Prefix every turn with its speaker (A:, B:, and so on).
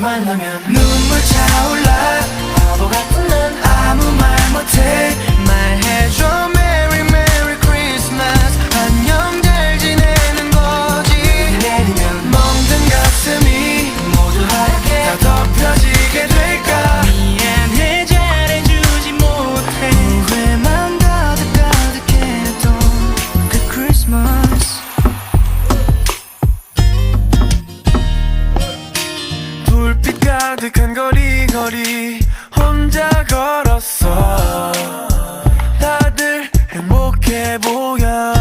A: 만나면 눈물 차올라. 바보 같은 난 아무 말 못해. 말해줘 Merry Merry Christmas. 안녕 잘 지내는 거지. 내리면
B: 멍든 가슴이
A: 모두 하얗게 다
B: 덮여지게 될까?
A: 미안해 잘해주지 못해. 후회만 가득가득했던 그 Christmas
B: 가득한 거리 거리 혼자 걸었어. 다들 행복해 보여.